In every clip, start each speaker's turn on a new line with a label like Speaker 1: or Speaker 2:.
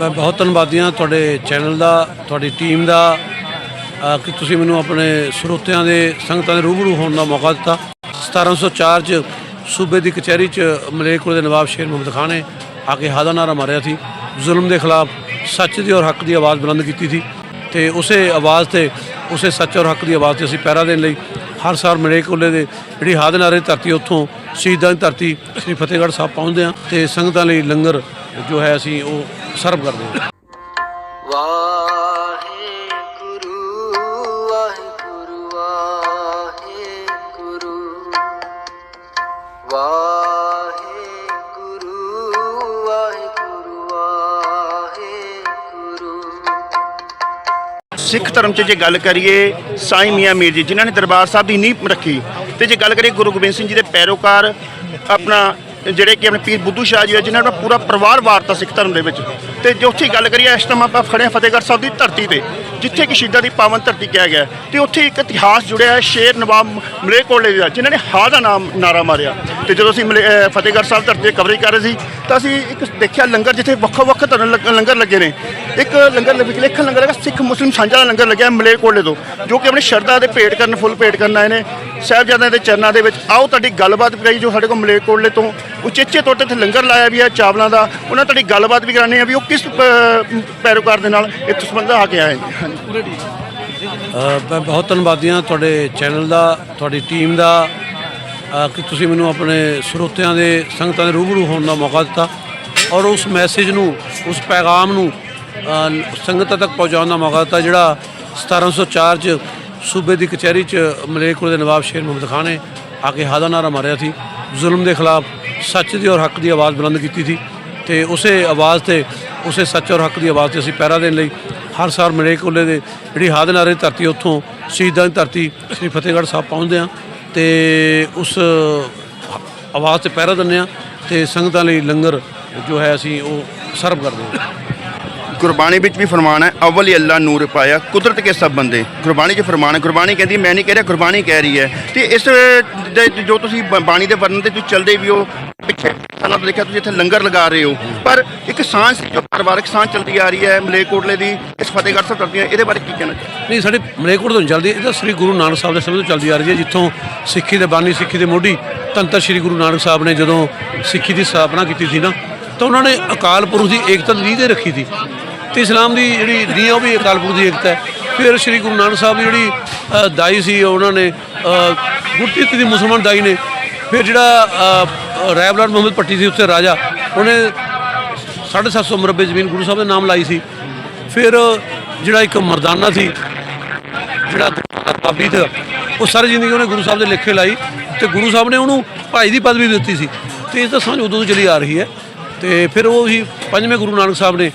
Speaker 1: ਮੈਂ ਬਹੁਤ ਧੰਨਵਾਦੀ ਹਾਂ ਤੁਹਾਡੇ ਚੈਨਲ ਦਾ, ਤੁਹਾਡੀ ਟੀਮ ਦਾ ਕਿ ਤੁਸੀਂ ਮੈਨੂੰ ਆਪਣੇ ਸਰੋਤਿਆਂ ਦੇ, ਸੰਗਤਾਂ ਦੇ ਰੂਬਰੂ ਹੋਣ ਦਾ ਮੌਕਾ ਦਿੱਤਾ। 1704 ਚ ਸੂਬੇ ਦੀ ਕਚਹਿਰੀ ਚ ਮਲੇਰਕੋਟ ਦੇ ਨਵਾਬ ਸ਼ੇਰ ਮੁਹੰਮਦ ਖਾਨ ਨੇ ਆ ਕੇ ਹਾਦਾ ਨਾਰਾ ਮਾਰਿਆ ਸੀ। ਜ਼ੁਲਮ ਦੇ ਖਿਲਾਫ ਸੱਚ ਦੀ ਔਰ ਹੱਕ ਦੀ ਆਵਾਜ਼ ਬੁਲੰਦ ਕੀਤੀ ਸੀ ਤੇ ਉਸੇ ਆਵਾਜ਼ ਤੇ, ਉਸੇ ਸੱਚ ਔਰ ਹੱਕ ਦੀ ਆਵਾਜ਼ ਤੇ ਅਸੀਂ ਪਹਿਰਾ ਦੇਣ ਲਈ ਹਰ ਸਾਲ ਮਲੇਰਕੋਟਲੇ ਦੇ ਜਿਹੜੀ ਹਾਦਨਾਰੇ ਦੀ ਧਰਤੀ ਉੱਥੋਂ ਸ਼ਹੀਦਾਂ ਦੀ ਧਰਤੀ ਸ੍ਰੀ ਫਤਿਹਗੜ੍ਹ ਸਾਹਿਬ ਪਹੁੰਚਦੇ ਹਾਂ ਤੇ ਸੰਗਤਾਂ ਲਈ ਲੰਗਰ ਜੋ ਹੈ ਅਸੀਂ ਉਹ ਸਰਵ ਕਰਦੇ ਹਾਂ।
Speaker 2: ਵਾਹਿਗੁਰੂ ਵਾਹਿਗੁਰੂ ਵਾਹਿਗੁਰੂ। ਵਾਹਿਗੁਰੂ ਵਾਹਿਗੁਰੂ ਵਾਹਿਗੁਰੂ।
Speaker 3: ਸਿੱਖ ਧਰਮ 'ਚ ਜੇ ਗੱਲ ਕਰੀਏ ਸਾਈਂ ਮੀਆਂ ਮੀਰ ਜੀ ਜਿਨ੍ਹਾਂ ਨੇ ਦਰਬਾਰ ਸਾਹਿਬ ਦੀ ਨੀਂਹ ਰੱਖੀ ਤੇ ਜੇ ਗੱਲ ਕਰੀਏ ਗੁਰੂ ਗੋਬਿੰਦ ਸਿੰਘ ਜੀ ਦੇ ਪੈਰੋਕਾਰ ਆਪਣਾ ਜਿਹੜੇ ਕਿ ਆਪਣੇ ਪੀਰ ਬੁੱਧੂ ਸ਼ਾਹ ਜੀ ਆ, ਜਿਨ੍ਹਾਂ ਦਾ ਪੂਰਾ ਪਰਿਵਾਰ ਵਾਰਤਾ ਸਿੱਖ ਧਰਮ ਦੇ ਵਿੱਚ ਤੇ ਜੇ ਉੱਥੇ ਗੱਲ ਕਰੀਏ, ਇਸ ਟਾਈਮ ਆਪਾਂ ਖੜੇ ਹਾਂ ਫਤਿਹਗੜ੍ਹ ਸਾਹਿਬ ਦੀ ਧਰਤੀ ਤੇ, ਜਿੱਥੇ ਕਿ ਸ਼ਹੀਦਾਂ ਦੀ ਪਾਵਨ ਧਰਤੀ ਕਿਹਾ ਗਿਆ ਹੈ। ਤੇ ਉੱਥੇ ਇੱਕ ਇਤਿਹਾਸ ਜੁੜਿਆ ਹੈ, ਸ਼ੇਰ ਨਵਾਬ ਮਲੇਰਕੋਟਲੇ ਦਾ, ਜਿਨ੍ਹਾਂ ਨੇ ਹਾ ਦਾ ਨਾਮ ਨਾਰਾ ਮਾਰਿਆ। ਤੇ ਜਦੋਂ ਅਸੀਂ ਮਲੇ- ਫਤਿਹਗੜ੍ਹ ਸਾਹਿਬ ਧਰਤੀ ਤੇ ਕਵਰੇਜ ਕਰ ਰਹੇ ਸੀ, ਤਾਂ ਅਸੀਂ ਇੱਕ ਦੇਖਿਆ ਲੰਗਰ ਜਿੱਥੇ ਵੱਖੋ ਵੱਖ ਧਰਨ ਲੰਗਰ ਲੱਗੇ ਨੇ। ਇੱਕ ਲੰਗਰ ਦੇ ਲੰਗਰ ਹੈਗਾ, ਸਿੱਖ ਮੁਸਲਿਮ ਸਾਂਝਾ ਦਾ ਲੰਗਰ ਲੱਗਿਆ ਮਲੇਰਕੋਟਲੇ ਤੋਂ, ਜੋ ਕਿ ਆਪਣੀ ਸ਼ਰਧਾ ਦੇ ਭੇਟ ਕਰਨ, ਫੁੱਲ ਭੇਟ ਕਰਨ ਆਏ ਨੇ। ਸਾਹਿਬਜ਼ਾਦਿਆਂ ਦੇ ਚਰਨਾਂ ਦੇ ਵਿੱਚ, ਆਓ ਤੁਹਾਡੀ ਗੱਲਬਾਤ ਵੀ ਕਰਾਈ, ਜੋ ਸਾਡੇ ਕੋਲ ਮਲੇਰਕੋਟਲੇ ਤੋਂ ਉਚੇਚੇ ਤੌਰ ਤੇ ਇੱਥੇ ਲੰਗਰ ਲਾਇਆ ਵੀ ਹੈ, ਚਾਵਲਾਂ ਦਾ, ਉਹਨਾਂ ਤੁਹਾਡੀ ਗੱਲਬਾਤ ਵੀ ਕਰਾਣੀ ਆ ਵੀ ਉਹ ਕਿਸ ਅਹ, ਪੈਰੋਕਾਰ ਦੇ ਨਾਲ ਇਸ ਸੰਬੰਧ ਆ ਕੇ ਆਏ ਨੇ ਹਾਂਜੀ।
Speaker 1: ਅ, ਮੈਂ ਬਹੁਤ ਧੰਨਵਾਦੀਆਂ ਤੁਹਾਡੇ ਚੈਨਲ ਦਾ ਤੁਹਾਡੀ ਟੀਮ ਦਾ ਅ, ਕਿ ਤੁਸੀਂ ਮੈਨੂੰ ਆਪਣੇ ਸਰੋਤਿਆਂ ਦੇ ਸੰਗਤਾਂ ਦੇ ਰੂਬਰੂ ਹੋਣ ਦਾ ਮੌਕਾ ਦਿੱਤਾ ਔਰ ਉਸ ਮੈਸੇਜ ਨੂੰ ਉਸ ਪੈਗਾਮ ਨੂੰ ਅ, ਸੰਗਤਾਂ ਤੱਕ ਪਹੁੰਚਾਉਣ ਦਾ ਮੌਕਾ ਦਿੱਤਾ ਜਿਹੜਾ 1704 ਚ ਸੂਬੇ ਦੀ ਕਚਹਿਰੀ ਚ ਮਲੇਰਕੋਟ ਦੇ ਨਵਾਬ ਸ਼ੇਰ ਮੁਹੰਮਦ ਖਾਨ ਨੇ ਆ ਕੇ ਹਾਦਾ ਨਾਰਾ ਮਾਰਿਆ ਸੀ। ਜ਼ੁਲਮ ਦੇ ਖਿਲਾਫ ਸੱਚ ਦੀ ਔਰ ਹੱਕ ਦੀ ਆਵਾਜ਼ ਬੁਲੰਦ ਕੀਤੀ ਸੀ। ਤੇ ਉਸੇ ਆਵਾਜ਼ ਤੇ, ਉਸੇ ਸੱਚ ਔਰ ਹੱਕ ਦੀ ਆਵਾਜ਼ ਤੇ ਅਸੀਂ ਪਹਿਰਾ ਦੇਣ ਲਈ ਹਰ ਸਾਲ ਮਲੇਰਕੋਟਲੇ ਦੇ ਜਿਹੜੀ ਹਾਦ ਨਾਰੇ ਦੀ ਧਰਤੀ ਉੱਥੋਂ ਸ਼ਹੀਦਾਂ ਦੀ ਧਰਤੀ ਸ੍ਰੀ ਫਤਿਹਗੜ੍ਹ ਸਾਹਿਬ ਪਹੁੰਚਦੇ ਹਾਂ ਤੇ ਉਸ ਆਵਾਜ਼ ਤੇ ਪਹਿਰਾ ਦਿੰਦੇ ਹਾਂ ਤੇ ਸੰਗਤਾਂ ਲਈ ਲੰਗਰ ਜੋ ਹੈ ਅਸੀਂ ਉਹ ਸਰਵ ਕਰਦੇ ਹਾਂ।
Speaker 3: ਗੁਰਬਾਣੀ ਵਿੱਚ ਵੀ ਫਰਮਾਨ ਹੈ, ਅਵਲ ਹੀ ਅੱਲਾ ਨੂਰ ਪਾਇਆ, ਕੁਦਰਤ ਕੇ ਸਭ ਬੰਦੇ। ਗੁਰਬਾਣੀ 'ਚ ਫਰਮਾਨ ਹੈ, ਗੁਰਬਾਣੀ ਕਹਿੰਦੀ, ਮੈਂ ਨਹੀਂ ਕਹਿ ਰਿਹਾ, ਗੁਰਬਾਣੀ ਕਹਿ ਰਹੀ ਹੈ। ਤੇ ਇਸ ਦੇ ਜੋ ਤੁਸੀਂ ਬਾਣੀ ਦੇ ਵਰਣਨ ਤੇ ਤੁਸੀਂ ਚੱਲਦੇ ਵੀ ਹੋ ਪਿੱਛੇ ਸਾਲਾਂ ਤੋਂ ਦੇਖਿਆ ਤੁਸੀਂ ਇੱਥੇ ਲੰਗਰ ਲਗਾ ਰਹੇ ਹੋ। ਪਰ ਇੱਕ ਸਾਂਝ ਜੋ ਪਰਿਵਾਰਕ ਸਾਂਝ ਚੱਲਦੀ ਆ ਰਹੀ ਹੈ ਮਲੇਰਕੋਟਲੇ ਦੀ ਇਸ ਫਤਿਹਗੜ੍ਹ ਸਾਹਿਬ ਕਰਦੀ ਹੈ। ਇਹਦੇ ਬਾਰੇ ਕੀ ਕਹਿਣਾ ਚਾਹੁੰਦੇ
Speaker 1: ਨਹੀਂ ਸਾਡੇ ਮਲੇਰਕੋਟ ਤੋਂ ਚੱਲਦੀ ਇਹ ਤਾਂ ਸ੍ਰੀ ਗੁਰੂ ਨਾਨਕ ਸਾਹਿਬ ਦੇ ਸਮੇਂ ਤੋਂ ਚੱਲਦੀ ਆ ਰਹੀ ਹੈ ਜਿੱਥੋਂ ਸਿੱਖੀ ਦੇ ਬਾਨੀ ਸਿੱਖੀ ਦੇ ਮੋਢੀ ਤੰਤਰ ਸ੍ਰੀ ਗੁਰੂ ਨਾਨਕ ਸਾਹਿਬ ਨੇ ਜਦੋਂ ਸਿੱਖੀ ਦੀ ਸਥਾਪਨਾ ਕੀਤੀ ਸੀ ਨਾ ਤਾਂ ਉਹਨਾਂ ਨੇ ਅਕਾਲ ਪੁਰਖ ਦੀ ਏਕਤਾ ਦੀ ਨੀਂਹ ਤੇ ਰੱਖੀ ਸੀ। ਤੇ ਇਸਲਾਮ ਦੀ ਜਿਹੜੀ ਨੀਂਹ ਹੈ ਉਹ ਵੀ ਅਕਾਲ ਪੁਰਖ ਦੀ ਏਕਤਾ ਹੈ। ਫਿਰ ਸ੍ਰੀ ਗੁਰੂ ਨਾਨਕ ਸਾਹਿਬ ਦੀ ਜਿਹੜੀ ਦਾਈ ਸੀ ਉਹਨਾਂ ਨੇ ਅ, ਗੁਰਤੀਤ ਦੀ ਮੁਸਲਮਾਨ ਦਾਈ ਨੇ ਫਿਰ ਜਿਹੜਾ ਅ, ਮੁਹੰਮਦ ਪੱਟੀ ਸੀ ਉੱਥੇ ਰਾਜਾ ਉਹਨੇ 750 ਮਰਬੇ ਜ਼ਮੀਨ ਗੁਰੂ ਸਾਹਿਬ ਦੇ ਨਾਮ ਲਾਈ ਸੀ। ਫਿਰ ਜਿਹੜਾ ਇੱਕ ਮਰਦਾਨਾ ਸੀ ਜਿਹੜਾ ਬਾਬੀ ਦਾ ਉਹ ਸਾਰੀ ਜ਼ਿੰਦਗੀ ਉਹਨੇ ਗੁਰੂ ਸਾਹਿਬ ਦੇ ਲੇਖੇ ਲਾਈ ਤੇ ਗੁਰੂ ਸਾਹਿਬ ਨੇ ਉਹਨੂੰ ਭਾਈ ਦੀ ਪਦਵੀ ਦਿੱਤੀ ਸੀ। ਤੇ ਇਸ ਤਾਂ ਸਮਝ ਉਦੋਂ ਤੋਂ ਚਲੀ ਆ ਰਹੀ ਹੈ। ਤੇ ਫਿਰ ਉਹ ਹੀ ਪੰਜਵੇਂ ਗੁਰੂ ਨਾਨਕ ਸਾਹਿਬ ਨੇ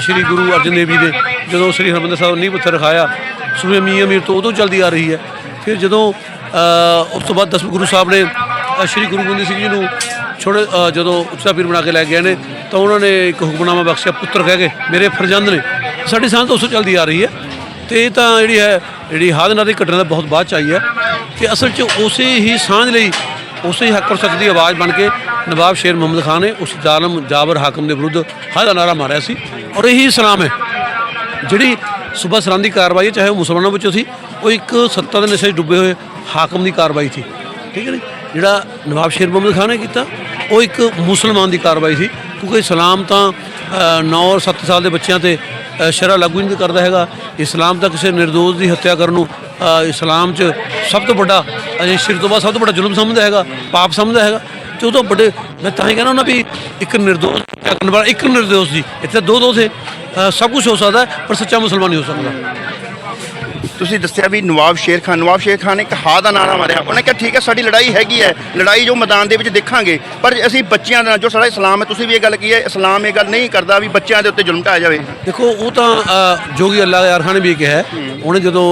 Speaker 1: ਸ਼੍ਰੀ ਗੁਰੂ ਅਰਜਨ ਦੇਵ ਜੀ ਦੇ ਜਦੋਂ ਸ਼੍ਰੀ ਹਰਿਮੰਦਰ ਸਾਹਿਬ ਨੀਂਹ ਪੱਥਰ ਰਖਾਇਆ ਸੂਏ ਮੀਆਂ ਮੀਰ ਤੋਂ ਉਦੋਂ ਚੱਲਦੀ ਆ ਰਹੀ ਹੈ। ਫਿਰ ਜਦੋਂ ਉਸ ਤੋਂ ਬਾਅਦ ਦਸਵੇਂ ਗੁਰੂ ਸਾਹਿਬ ਨੇ ਸ਼੍ਰੀ ਗੁਰੂ ਗੋਬਿੰਦ ਸਿੰਘ ਜੀ ਨੂੰ ਛੋੜੇ ਜਦੋਂ ਉੱਚਾ ਪੀਰ ਬਣਾ ਕੇ ਲੈ ਗਏ ਨੇ ਤਾਂ ਉਹਨਾਂ ਨੇ ਇੱਕ ਹੁਕਮਨਾਮਾ ਬਖਸ਼ਿਆ ਪੁੱਤਰ ਕਹਿ ਕੇ ਮੇਰੇ ਫਰਜ਼ੰਦ ਨੇ ਸਾਡੀ ਸਾਂਝ ਤਾਂ ਉਸ ਚੱਲਦੀ ਆ ਰਹੀ ਹੈ। ਤੇ ਇਹ ਤਾਂ ਜਿਹੜੀ ਹੈ ਜਿਹੜੀ ਹਾਦਨਾ ਦੀ ਘਟਨਾ ਦਾ ਬਹੁਤ ਬਾਅਦ ਚ ਆਈ ਹੈ ਤੇ ਅਸਲ 'ਚ ਉਸੇ ਹੀ ਸਾਂਝ ਲਈ ਉਸੇ ਹੀ ਹੱਕ ਔਰ ਸੱਚ ਦੀ ਆਵਾਜ਼ ਬਣ ਕੇ ਨਵਾਬ ਸ਼ੇਰ ਮੁਹੰਮਦ ਖਾਨ ਨੇ ਉਸ ਜ਼ਾਲਮ ਜਾਬਰ ਹਾਕਮ ਦੇ ਵਿਰੁੱਧ ਹਾਦਾ ਨਾਰਾ ਮਾਰਿਆ ਸੀ ਔਰ ਇਹੀ ਇਸਲਾਮ ਹੈ ਜਿਹੜੀ ਸੂਬਾ ਸਰਾਂ ਦੀ ਕਾਰਵਾਈ ਹੈ, ਚਾਹੇ ਉਹ ਮੁਸਲਮਾਨਾਂ ਵਿੱਚੋਂ ਸੀ ਉਹ ਇੱਕ ਸੱਤਾ ਦੇ ਨਸ਼ੇ 'ਚ ਡੁੱਬੇ ਹੋਏ ਹਾਕਮ ਦੀ ਕਾਰਵਾਈ ਸੀ। ਠੀਕ ਹੈ ਜੀ? ਜਿਹੜਾ ਨਵਾਬ ਸ਼ੇਰ ਮੁਹੰਮਦ ਖਾਨ ਨੇ ਕੀਤਾ, ਉਹ ਇੱਕ ਮੁਸਲਮਾਨ ਦੀ ਕਾਰਵਾਈ ਸੀ। ਕਿਉਂਕਿ ਇਸਲਾਮ ਤਾਂ 9 ਔਰ 7 ਸਾਲ ਦੇ ਬੱਚਿਆਂ ਤੇ ਸ਼ਰਾ ਲਾਗੂ ਨਹੀਂ ਕਰਦਾ ਹੈਗਾ। ਇਸਲਾਮ ਤਾਂ ਕਿਸੇ ਨਿਰਦੋਸ਼ ਦੀ ਹੱਤਿਆ ਕਰਨ ਨੂੰ ਇਸਲਾਮ 'ਚ ਸਭ ਤੋਂ ਵੱਡਾ, ਅਜੇ ਸ਼ਿਰਕ ਤੋਂ ਬਾਅਦ ਸਭ ਤੋਂ ਵੱਡਾ ਜ਼ੁਲਮ ਸਮਝਦਾ ਹੈਗਾ, ਪਾਪ ਸਮਝਦਾ ਹੈਗਾ। ਤੇ ਉਹ ਤੋਂ ਵੱਡੇ, ਮੈਂ ਤਾਂ ਹੀ ਕਹਿੰਦਾ ਹੁੰਦਾ ਵੀ ਇੱਕ ਨਿਰਦੋਸ਼ ਕਰਨ ਵਾਲਾ, ਇੱਕ ਨਿਰਦੋਸ਼ ਜੀ ਇੱਥੇ ਦੋ ਦੋ ਹੈ ਸਭ ਕੁਝ ਹੋ ਸਕਦਾ ਪਰ ਸੱਚਾ ਮੁਸਲਮਾਨ ਨਹੀਂ ਹੋ ਸਕਦਾ।
Speaker 3: ਤੁਸੀਂ ਦੱਸਿਆ ਵੀ ਨਵਾਬ ਸ਼ੇਰ ਖਾਨ ਨਵਾਬ ਸ਼ੇਰ ਖਾਨ ਨੇ ਇੱਕ ਹਾ ਦਾ ਨਾਰਾ ਮਾਰਿਆ। ਉਹਨੇ ਕਿਹਾ ਠੀਕ ਹੈ ਸਾਡੀ ਲੜਾਈ ਹੈਗੀ ਹੈ। ਲੜਾਈ ਜੋ ਮੈਦਾਨ ਦੇ ਵਿੱਚ ਦੇਖਾਂਗੇ। ਪਰ ਅਸੀਂ ਬੱਚਿਆਂ ਦਾ ਜੋ ਸਾਡਾ ਇਸਲਾਮ ਹੈ ਤੁਸੀਂ ਵੀ ਇਹ ਗੱਲ ਕੀ ਹੈ ਇਸਲਾਮ ਇਹ ਗੱਲ ਨਹੀਂ ਕਰਦਾ ਵੀ ਬੱਚਿਆਂ ਦੇ ਉੱਤੇ ਜ਼ੁਲਮ ਢਾਇਆ ਜਾਵੇ।
Speaker 1: ਦੇਖੋ ਉਹ ਤਾਂ ਜੋਗੀ ਅੱਲਾ ਯਾਰ ਖਾਨ ਨੇ ਵੀ ਕਿਹਾ। ਉਹਨੇ ਜਦੋਂ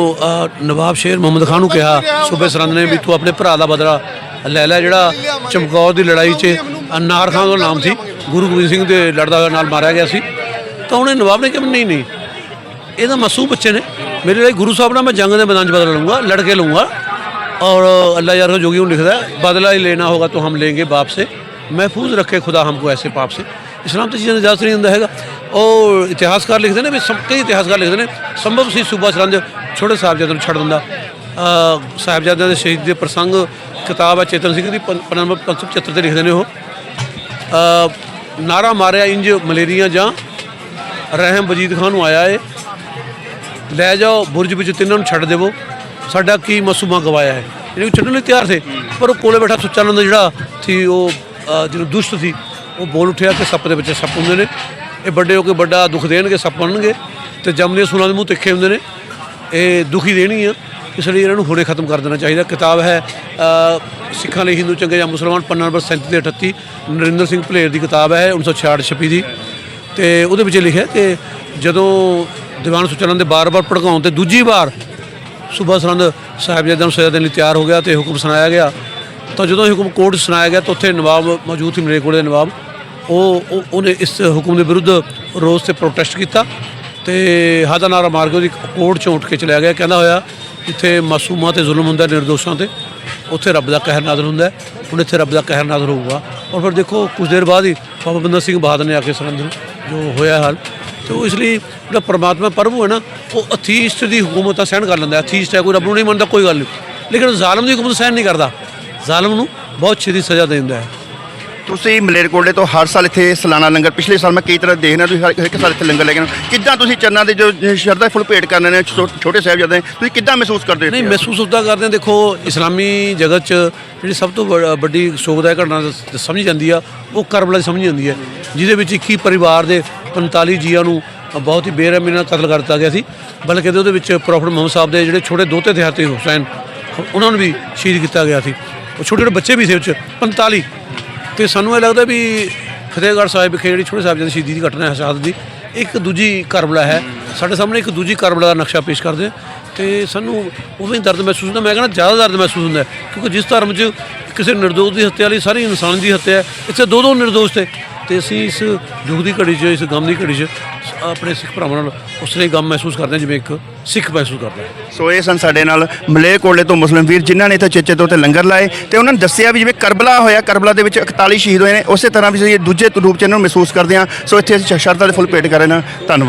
Speaker 1: ਨਵਾਬ ਸ਼ੇਰ ਮੁਹੰਮਦ ਖਾਨ ਨੂੰ ਕਿਹਾ ਸੂਬੇ ਸਰਹੰਦ ਨੇ ਵੀ ਤੂੰ ਆਪਣੇ ਭਰਾ ਦਾ ਬਦਲਾ ਲੈ ਲੈ ਜਿਹੜਾ ਚਮਕੌਰ ਦੀ ਲੜਾਈ 'ਚ ਅਨਾਰ ਖਾਨ ਦਾ ਨਾਮ ਸੀ ਗੁਰੂ ਗੋਬਿੰਦ ਸਿੰਘ ਦੇ ਲੜਦਾ ਨਾਲ ਮਾਰਿਆ ਗਿਆ ਸੀ। ਤਾਂ ਉਹਨੇ ਨਵਾਬ ਨੇ ਕਿਹਾ ਵੀ ਨਹੀਂ ਨਹੀਂ। ਇਹ ਤਾਂ ਮਾਸੂਮ ਬੱਚੇ ਨੇ। ਮੇਰੇ ਲਈ ਗੁਰੂ ਸਾਹਿਬ ਨਾਲ ਮੈਂ ਜੰਗ ਦੇ ਮੈਦਾਨ 'ਚ ਬਦਲਾ ਲੂੰਗਾ ਲੜ ਕੇ ਲੂੰਗਾ और अल्लाह यार जोगी लिखता है बदला ही लेना होगा तो हम लेंगे बाप से महफूज रखे खुदा हमको ऐसे पाप से ਇਸਲਾਮ ਤੇ ਚੀਜ਼ਾਂ ਦੀ ਇਜਾਜ਼ਤ ਨਹੀਂ ਦਿੰਦਾ ਹੈਗਾ ਉਹ ਇਤਿਹਾਸਕਾਰ ਲਿਖਦੇ ਨੇ ਵੀ ਸਭ ਕਈ ਇਤਿਹਾਸਕਾਰ ਲਿਖਦੇ ਨੇ ਸੰਭਵ ਸੀ ਸੂਬਾ ਸਰੰਜ ਛੋਟੇ ਸਾਹਿਬਜ਼ਾਦਿਆਂ ਨੂੰ ਛੱਡ ਦਿੰਦਾ ਅ, ਸਾਹਿਬਜ਼ਾਦਿਆਂ ਦੇ ਸ਼ਹੀਦ ਦੇ ਪ੍ਰਸੰਗ ਕਿਤਾਬ ਹੈ ਚੇਤਨ ਸਿੰਘ ਦੀ ਪੰ- ਪੰਨਾ ਨੰਬਰ 575 ਤੇ ਲਿਖਦੇ ਨੇ ਉਹ ਅ, ਨਾਰਾ ਮਾਰਿਆ ਇੰਜ ਮਲੇਰੀਆ ਜਾਂ ਰਹਿਮ ਵਜੀਦ ਖਾਨ ਨੂੰ ਆਇਆ ਏ ਲੈ ਜਾਓ ਬੁਰਜ ਵਿੱਚ ਤਿੰਨਾਂ ਨੂੰ ਛੱਡ ਦੇਵੋ। ਸਾਡਾ ਕੀ ਮਸੂਮਾ ਗਵਾਇਆ ਹੈ। ਇਹਨੂੰ ਛੱਡਣ ਲਈ ਤਿਆਰ ਥੇ ਪਰ ਉਹ ਕੋਲੇ ਬੈਠਾ ਸੁੱਚਾ ਨੰਦ ਜਿਹੜਾ ਸੀ ਉਹ ਅ, ਜਿਹਨੂੰ ਦੁਸ਼ਟ ਸੀ ਉਹ ਬੋਲ ਉੱਠਿਆ ਕਿ ਸੱਪ ਦੇ ਵਿੱਚ ਸੱਪ ਹੁੰਦੇ ਨੇ। ਇਹ ਵੱਡੇ ਹੋ ਕੇ ਵੱਡਾ ਦੁੱਖ ਦੇਣਗੇ ਸੱਪ ਬਣਨਗੇ ਤੇ ਜੰਮਦੇ ਸੂਲਾਂ ਦੇ ਮੂੰਹ ਤਿੱਖੇ ਹੁੰਦੇ ਨੇ। ਇਹ ਦੁਖੀ ਦੇਣੀ ਆ ਇਸ ਲਈ ਇਹਨਾਂ ਨੂੰ ਹੁਣੇ ਖਤਮ ਕਰ ਦੇਣਾ ਚਾਹੀਦਾ। ਕਿਤਾਬ ਹੈ ਸਿੱਖਾਂ ਲਈ ਹਿੰਦੂ ਚੰਗੇ ਜਾਂ ਮੁਸਲਮਾਨ ਪੰਨਾ ਨੰਬਰ 37 ਤੇ 38 ਨਰਿੰਦਰ ਸਿੰਘ ਭਲੇਰ ਦੀ ਕਿਤਾਬ ਹੈ 1966 ਛਪੀ ਦੀ। ਤੇ ਉਹਦੇ ਵਿੱਚ ਲਿਖਿਆ ਕਿ ਜਦੋਂ ਦੀਵਾਨ ਸੁਚਾਨੰਦ ਦੇ ਬਾਰ-ਬਾਰ ਭੜਕਾਉਣ ਤੇ ਦੂਜੀ ਵਾਰ ਸੂਬਾ ਸਰਹੰਦ ਸਾਹਿਬਜ਼ਾਦਿਆਂ ਨੂੰ ਸਜ਼ਾ ਦੇਣ ਲਈ ਤਿਆਰ ਹੋ ਗਿਆ ਤੇ ਹੁਕਮ ਸੁਣਾਇਆ ਗਿਆ। ਤਾਂ ਜਦੋਂ ਇਹ ਹੁਕਮ ਕੋਰਟ 'ਚ ਸੁਣਾਇਆ ਗਿਆ ਤਾਂ ਉੱਥੇ ਨਵਾਬ ਮੌਜੂਦ ਸੀ, ਮਲੇਰਕੋਟਲੇ ਦੇ ਨਵਾਬ। ਉਹ ਉਹਨੇ ਇਸ ਹੁਕਮ ਦੇ ਵਿਰੁੱਧ ਰੋਸ ਤੇ ਪ੍ਰੋਟੈਸਟ ਕੀਤਾ ਤੇ ਹਾਦਾ ਨਾਰਾ ਮਾਰ ਕੇ ਉਹਦੀ ਕੋਰਟ 'ਚੋਂ ਉੱਠ ਕੇ ਚਲਿਆ ਗਿਆ। ਕਹਿੰਦਾ ਹੋਇਆ, ਜਿੱਥੇ ਮਾਸੂਮਾਂ ਤੇ ਜ਼ੁਲਮ ਹੁੰਦਾ ਨਿਰਦੋਸ਼ਾਂ ਤੇ, ਉੱਥੇ ਰੱਬ ਦਾ ਕਹਿਰ ਨਾਜ਼ਰ ਹੁੰਦਾ ਹੁਣ ਇੱਥੇ ਰੱਬ ਦਾ ਕਹਿਰ ਨਾਜ਼ਰ ਹੋਊਗਾ। ਔਰ ਫਿਰ ਦੇਖੋ, ਕੁਝ ਦੇਰ ਬਾਅਦ ਹੀ ਬਾਬਾ ਬੰਦਾ ਸਿੰਘ ਬਹਾਦਰ ਨੇ ਆ ਕੇ ਸਰਹੰਦ ਜੋ ਹੋਇਆ ਹਾਲ ਤੇ ਉਹ ਇਸ ਲਈ ਜਿਹੜਾ ਪ੍ਰਮਾਤਮਾ ਪ੍ਰਭੂ ਹੈ ਨਾ ਉਹ ਅਥੀਸਟ ਦੀ ਹਕੂਮਤ ਤਾਂ ਸਹਿਣ ਕਰ ਲੈਂਦਾ ਅਥੀਸਟ ਹੈ ਕੋਈ ਰੱਬ ਨੂੰ ਨਹੀਂ ਮੰਨਦਾ ਕੋਈ ਗੱਲ ਨਹੀਂ ਲੇਕਿਨ ਜ਼ਾਲਮ ਦੀ ਹਕੂਮਤ ਸਹਿਣ ਨਹੀਂ ਕਰਦਾ ਜ਼ਾਲਮ ਨੂੰ ਬਹੁਤ ਛੇਤੀ ਸਜ਼ਾ ਦੇ ਦਿੰਦਾ ਹੈ
Speaker 3: ਤੁਸੀਂ ਮਲੇਰਕੋਟਲੇ ਤੋਂ ਹਰ ਸਾਲ ਇੱਥੇ ਸਾਲਾਨਾ ਲੰਗਰ ਪਿਛਲੇ ਸਾਲ ਮੈਂ ਕਈ ਤਰ੍ਹਾਂ ਦੇਖਣਾ ਤੁਸੀਂ ਹਰ ਇੱਕ ਸਾਲ ਇੱਥੇ ਲੰਗਰ ਲੈ ਕੇ। ਕਿੱਦਾਂ ਤੁਸੀਂ ਚਰਨਾਂ ਦੇ ਜੋ ਸ਼ਰਧਾ ਫੁੱਲ ਭੇਟ ਕਰਨੇ ਨੇ ਛੋਟੇ ਸਾਹਿਬਜ਼ਾਦੇ ਤੁਸੀਂ ਕਿੱਦਾਂ ਮਹਿਸੂਸ ਕਰਦੇ ਹੋ
Speaker 1: ਨਹੀਂ? ਮਹਿਸੂਸ ਉਦਾਂ ਕਰਦੇ ਹਾਂ ਦੇਖੋ ਇਸਲਾਮੀ ਜਗਤ 'ਚ ਜਿਹੜੀ ਸਭ ਤੋਂ ਵੱਡੀ ਘਟਨਾ ਦ- ਸਮਝੀ ਜਾਂਦੀ ਆ ਉਹ ਕਰਬਲਾ ਦੀ ਸਮਝੀ ਜਾਂਦੀ ਹੈ ਜਿਹਦੇ ਵਿੱਚ 21 ਪਰਿਵਾਰ ਦੇ 45 ਜੀਆਂ ਨੂੰ ਬਹੁਤ ਹੀ ਬੇਰਹਿਮੀ ਨਾਲ ਕਤਲ ਕਰ ਦਿੱਤਾ ਗਿਆ ਸੀ, ਬਲਕਿ ਉਹਦੇ ਵਿੱਚ ਪ੍ਰੋਫਟ ਮੁਹੰਮਦ ਸਾਹਿਬ ਦੇ ਜਿਹੜੇ ਛੋਟੇ ਦੋਤੇ ਤੇ ਹਾਤੇ ਹੁਸੈਨ, ਉਹਨਾਂ ਨੂੰ ਵੀ ਸ਼ਹੀਦ ਕੀਤਾ ਗਿਆ ਸੀ। ਉਹ ਛੋਟੇ ਛੋਟੇ ਬੱਚੇ ਵੀ ਸੀ ਉਹ 'ਚ 45 ਤੇ ਸਾਨੂੰ ਇਹ ਲੱਗਦਾ ਵੀ ਫਤਿਹਗੜ੍ਹ ਸਾਹਿਬ ਵਿਖੇ ਜਿਹੜੀ ਛੋਟੇ ਸਾਹਿਬ ਦੀ ਸ਼ਹੀਦੀ ਦੀ ਘਟਨਾ ਹੈ ਸ਼ਹਾਦਤ ਦੀ, ਇੱਕ ਦੂਜੀ ਕਰਬਲਾ ਹੈ। ਸਾਡੇ ਸਾਹਮਣੇ ਇੱਕ ਦੂਜੀ ਕਰਬਲਾ ਦਾ ਨਕਸ਼ਾ ਪੇਸ਼ ਕਰਦੇ ਆ। ਤੇ ਸਾਨੂੰ ਉਵੇਂ ਹੀ ਦਰਦ ਮਹਿਸੂਸ ਹੁੰਦਾ, ਮੈਂ ਕਹਿੰਦਾ ਜ਼ਿਆਦਾ ਦਰਦ ਮਹਿਸੂਸ ਹੁੰਦਾ ਕਿਉਂਕਿ ਜਿਸ ਧਰਮ 'ਚ ਕਿਸੇ ਨਿਰਦੋਸ਼ ਦੀ ਹੱਤਿਆ ਲਈ ਸਾਰੀ ਇਨਸਾਨ ਦੀ ਹੱਤਿਆ ਇੱਥੇ ਦੋ ਦੋ ਨਿਰਦੋਸ਼ ਤੇ ਤੇ ਅਸੀਂ ਇਸ ਯੁੱਗ ਦੀ ਘੜੀ 'ਚ, ਇਸ ਗਮ ਦੀ ਘੜੀ 'ਚ, ਆਪਣੇ ਸਿੱਖ ਭਰਾਵਾਂ ਨਾਲ ਉਸ ਤਰ੍ਹਾਂ ਹੀ ਗਮ ਮਹਿਸੂਸ ਕਰਦੇ ਹਾਂ, ਜਿਵੇਂ ਇੱਕ ਸਿੱਖ ਮਹਿਸੂਸ ਕਰਦਾ ਹੈ।
Speaker 3: ਸੋ ਇਹ ਸਨ ਸਾਡੇ ਨਾਲ ਮਲੇਰਕੋਟਲੇ ਤੋਂ ਮੁਸਲਿਮ ਵੀਰ, ਜਿਨ੍ਹਾਂ ਨੇ ਇੱਥੇ ਚੇਚੇ ਤੋਂ ਤੇ ਲੰਗਰ ਲਾਏ ਤੇ ਉਹਨਾਂ ਨੇ ਦੱਸਿਆ ਵੀ ਜਿਵੇਂ ਕਰਬਲਾ ਹੋਇਆ, ਕਰਬਲਾ ਦੇ ਵਿੱਚ 41 ਸ਼ਹੀਦ ਹੋਏ ਨੇ, ਉਸੇ ਤਰ੍ਹਾਂ ਵੀ ਅਸੀਂ ਦੂਜੇ ਰੂਪ ਚ ਇਹਨਾਂ ਨੂੰ ਮਹਿਸੂਸ ਕਰਦੇ ਹਾਂ। ਸੋ ਇੱਥੇ ਅਸੀਂ ਸ਼ਰਧਾ ਦੇ ਫੁੱਲ ਭੇਟ ਕਰ ਰਹੇ ਹਾਂ। ਧੰਨਵਾਦ।